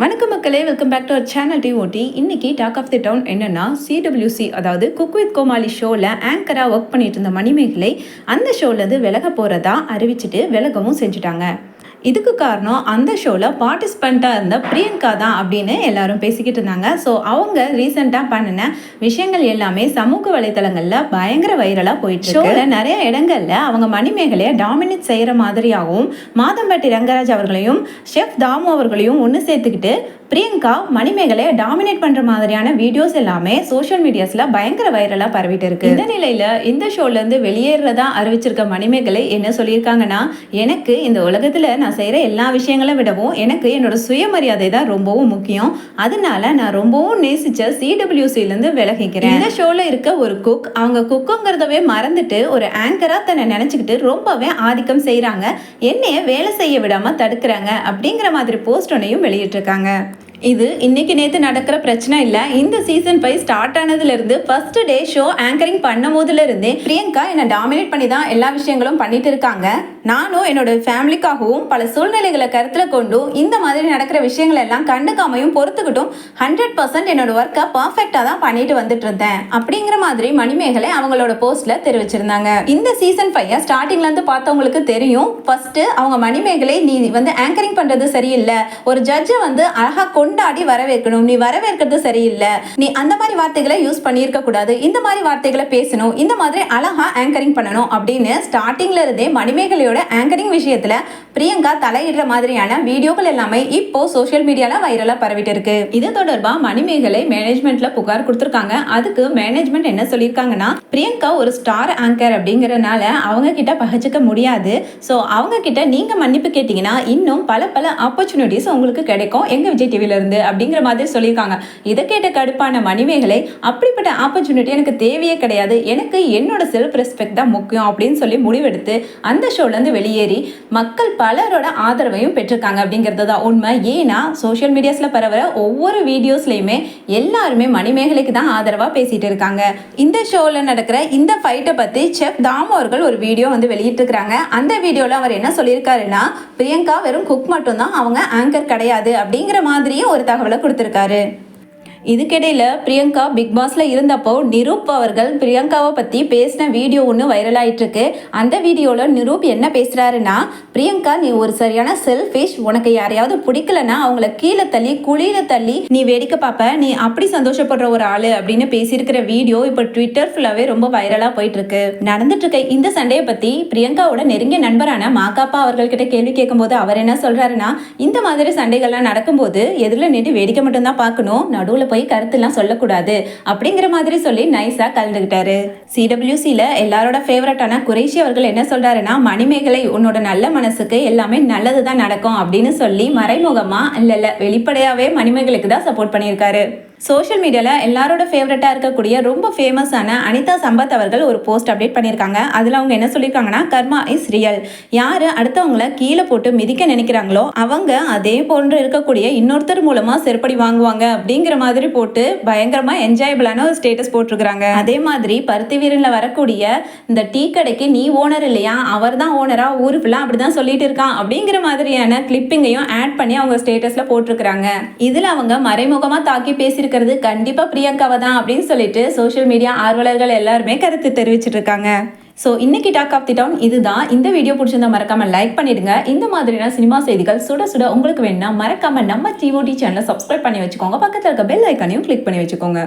வணக்கம் மக்களே welcome back to our channel D ஓட்டி இன்னைக்கு டாக் ஆஃப் தி டவுன் என்னன்னா சிடபிள்யூசி அதாவது குக் வித் கோமாளி ஷோவில் ஆங்கராக ஒர்க் பண்ணிட்டு இருந்த மணிமேகலை அந்த ஷோலேருந்து விலக போகிறதா அறிவிச்சிட்டு விலகவும் செஞ்சுட்டாங்க. இதுக்கு காரணம் அந்த ஷோவில் பார்ட்டிசிபெண்ட்டாக இருந்த பிரியங்கா தான் அப்படின்னு எல்லாரும் பேசிக்கிட்டு இருந்தாங்க. ஸோ அவங்க ரீசெண்டாக பண்ணின விஷயங்கள் எல்லாமே சமூக வலைத்தளங்களில் பயங்கர வைரலாக போயிட்டு ஷோவில் நிறைய இடங்கள்ல அவங்க மணிமேகலையை டாமினேட் செய்கிற மாதிரியாகவும் மாதம்பட்டி ரங்கராஜ் அவர்களையும் ஷெஃப் தாமு அவர்களையும் ஒன்று சேர்த்துக்கிட்டு பிரியங்கா மணிமேகலையை டாமினேட் பண்ற மாதிரியான வீடியோஸ் எல்லாமே சோஷியல் மீடியாஸ்ல பயங்கர வைரலா பரவிட்டு இருக்கு. இந்த நிலையில இந்த ஷோல இருந்து வெளியேறதா அறிவிச்சிருக்க மணிமேகலை என்ன சொல்லியிருக்காங்கன்னா எனக்கு இந்த உலகத்துல நான் செய்யற எல்லா விஷயங்களை விடவும் எனக்கு என்னோட சுயமரியாதை தான் ரொம்பவும் முக்கியம். அதனால நான் ரொம்பவும் நேசிச்ச சிடபிள்யூசில இருந்து விலகிக்கிறேன். இந்த ஷோல இருக்க ஒரு குக் அவங்க குக்குங்கிறதவே மறந்துட்டு ஒரு ஆங்கரா தன்னை நினைச்சுக்கிட்டு ரொம்பவே ஆதிக்கம் செய்றாங்க. என்னைய வேலை செய்ய விடாம தடுக்கிறாங்க அப்படிங்கிற மாதிரி போஸ்ட் ஒன்னையும் வெளியிட்டிருக்காங்க. இது இன்னைக்கு நேற்று நடக்கிற பிரச்சனை இல்லை. இந்த சீசன் ஃபைவ் ஸ்டார்ட் ஆனதுலேருந்து ஃபர்ஸ்ட் டே ஷோ ஆங்கரிங் பண்ணும் போதுலேருந்தே பிரியங்கா என்னை டாமினேட் பண்ணி தான் எல்லா விஷயங்களும் பண்ணிட்டு இருக்காங்க. நானும் என்னோட ஃபேமிலிக்காகவும் பல சூழ்நிலைகளை கருத்தில் கொண்டும் இந்த மாதிரி நடக்கிற விஷயங்கள் எல்லாம் கண்டுக்காமையும் பொறுத்துக்கிட்டும் ஹண்ட்ரட் பர்சன்ட் என்னோட ஒர்க்கை பர்ஃபெக்டாக தான் பண்ணிட்டு வந்துட்டு இருந்தேன் அப்படிங்கிற மாதிரி மணிமேகலை அவங்களோட போஸ்ட்ல தெரிவிச்சிருந்தாங்க. இந்த சீசன் ஃபைவ் ஸ்டார்டிங்ல இருந்து பார்த்தவங்களுக்கு தெரியும். ஃபர்ஸ்ட் அவங்க மணிமேகலை நீ வந்து ஆங்கரிங் பண்றது சரியில்லை. ஒரு ஜட்ஜை வந்து அழகா கொண்டாடி வரவேற்கணும். நீ வரவேற்கிறது சரியில்லை. நீ அந்த மாதிரி வார்த்தைகளை யூஸ் பண்ணியிருக்க கூடாது. இந்த மாதிரி வார்த்தைகளை பேசணும். இந்த மாதிரி அழகா ஆங்கரிங் பண்ணணும். அப்படின்னு ஸ்டார்டிங்ல இருந்தே மணிமேகலையோட ஆங்கரிங் விஷயத்துல பிரியங்கா தலையிடுற மாதிரியான வீடியோக்கள் எல்லாமே இப்போ சோஷியல் மீடியால வைரலா பரவிட்டு இருக்கு இது தொடர்பா மணிமேகலை மேனேஜ்மெண்ட்ல புகார் கொடுத்துருக்காங்க. அதுக்கு மேனேஜ்மெண்ட் என்ன சொல்லியிருக்காங்கன்னா பிரியங்கா ஒரு ஸ்டார் ஆங்கர் அப்படிங்கறனால அவங்க கிட்ட பகச்சிக்க முடியாது. ஸோ அவங்க கிட்ட நீங்க மன்னிப்பு கேட்டீங்கன்னா இன்னும் பல பல ஆப்பர்ச்சுனிட்டிஸ் உங்களுக்கு கிடைக்கும். எங்க விஜய் டிவில இருந்து அப்படிங்கிற மாதிரி சொல்லியிருக்காங்க. இதை கேட்ட கடுப்பான மணிமேகலை அப்படிப்பட்ட ஆப்பர்ச்சுனிட்டி எனக்கு தேவையே கிடையாது. எனக்கு என்னோட செல்ஃப் ரெஸ்பெக்ட் தான் முக்கியம் அப்படின்னு சொல்லி முடிவெடுத்து அந்த ஷோல இருந்து வெளியேறி மக்கள் பலரோட ஆதரவையும் பெற்றிருக்காங்க அப்படிங்கிறது தான் உண்மை. ஏன்னா சோஷியல் மீடியாஸில் பரவுற ஒவ்வொரு வீடியோஸ்லையுமே எல்லாருமே மணிமேகலைக்கு தான் ஆதரவாக பேசிகிட்டு இருக்காங்க. இந்த ஷோவில் நடக்கிற இந்த ஃபைட்டை பற்றி செஃப் தாமு அவர்கள் ஒரு வீடியோ வந்து வெளியிட்டிருக்கிறாங்க. அந்த வீடியோவில் அவர் என்ன சொல்லியிருக்காருன்னா பிரியங்கா வெறும் குக் மட்டும்தான் அவங்க ஆங்கர் கிடையாது. அப்படிங்கிற மாதிரியும் ஒரு தகவலை கொடுத்துருக்காரு. இதுக்கிடையில் பிரியங்கா பிக் பாஸில் இருந்தப்போ நிரூப் அவர்கள் பிரியங்காவை பற்றி பேசின வீடியோ ஒன்று வைரல் இருக்கு அந்த வீடியோவில் நிரூப் என்ன பேசுகிறாருன்னா பிரியங்கா நீ ஒரு சரியான செல்ஃபிஷ் உனக்கு யாரையாவது பிடிக்கலன்னா அவங்கள கீழே தள்ளி குழியில் தள்ளி நீ வேடிக்கை பார்ப்ப நீ அப்படி சந்தோஷப்படுற ஒரு ஆள் அப்படின்னு பேசியிருக்கிற வீடியோ இப்போ ட்விட்டர் ஃபுல்லாகவே ரொம்ப வைரலாக போயிட்டுருக்கு. நடந்துட்டுருக்க இந்த சண்டையை பற்றி பிரியங்காவோட நெருங்கிய நண்பரான மாகாப்பா அவர்கள்கிட்ட கேள்வி கேட்கும்போது அவர் என்ன சொல்கிறாருன்னா இந்த மாதிரி சண்டைகள்லாம் நடக்கும்போது எதிரில் நின்று வேடிக்கை மட்டும்தான் பார்க்கணும் நடுவில் போய் கருத்துலாம் சொல்லக்கூடாது அப்படிங்கிற மாதிரி சொல்லி நைஸா கலந்துக்கிட்டாரு சிடபிள்யூசியில் எல்லாரோட ஃபேவரட்டான குறைஷி அவர்கள் என்ன சொல்றாருன்னா மணிமேகலை உன்னோட நல்ல மனசுக்கு எல்லாமே நல்லது தான் நடக்கும் அப்படின்னு சொல்லி மறைமுகமா இல்ல இல்ல வெளிப்படையாவே மணிமேகலைக்கு தான் சப்போர்ட் பண்ணியிருக்காரு. சோஷியல் மீடியாவில் எல்லாரோட ஃபேவரட்டாக இருக்கக்கூடிய ரொம்ப ஃபேமஸான அனிதா சம்பத் அவர்கள் ஒரு போஸ்ட் அப்டேட் பண்ணியிருக்காங்க. அதில் அவங்க என்ன சொல்லியிருக்காங்கன்னா கர்மா இஸ் ரியல் யார் அடுத்தவங்கள கீழே போட்டு மிதிக்க நினைக்கிறாங்களோ அவங்க அதே போன்று இருக்கக்கூடிய இன்னொருத்தர் மூலமாக செருப்படி வாங்குவாங்க அப்படிங்கிற மாதிரி போட்டு பயங்கரமாக என்ஜாயபிளான ஒரு ஸ்டேட்டஸ் போட்டிருக்கிறாங்க. அதே மாதிரி பருத்தி வீரனில் வரக்கூடிய இந்த டீ கடைக்கு நீ ஓனர் இல்லையா? அவர் தான் ஓனராக ஊர் ஃபுல்லாக அப்படி தான் சொல்லிட்டு இருக்கான் அப்படிங்கிற மாதிரியான கிளிப்பிங்கையும் ஆட் பண்ணி அவங்க ஸ்டேட்டஸில் போட்டிருக்கிறாங்க. இதில் அவங்க மறைமுகமாக தாக்கி இருக்கிறது. கண்டிப்பாக பிரியங்காவை தான் அப்படின்னு சொல்லிட்டு சோஷியல் மீடியா ஆர்வலர்கள் எல்லாருமே கருத்து தெரிவிச்சிட்டு இருக்காங்க. ஸோ இன்னைக்கு டாக் ஆஃப் தி டவுன் இதுதான். இந்த வீடியோ பிடிச்சிருந்தா மறக்காம லைக் பண்ணிடுங்க. இந்த மாதிரியான சினிமா செய்திகள் சுட சுட உங்களுக்கு வேணும்னா மறக்காம நம்ம டிஓடி சேனலை சப்ஸ்கிரைப் பண்ணி வச்சுக்கோங்க. பக்கத்தில் இருக்க பெல் ஐக்கானையும் கிளிக் பண்ணி வச்சுக்கோங்க.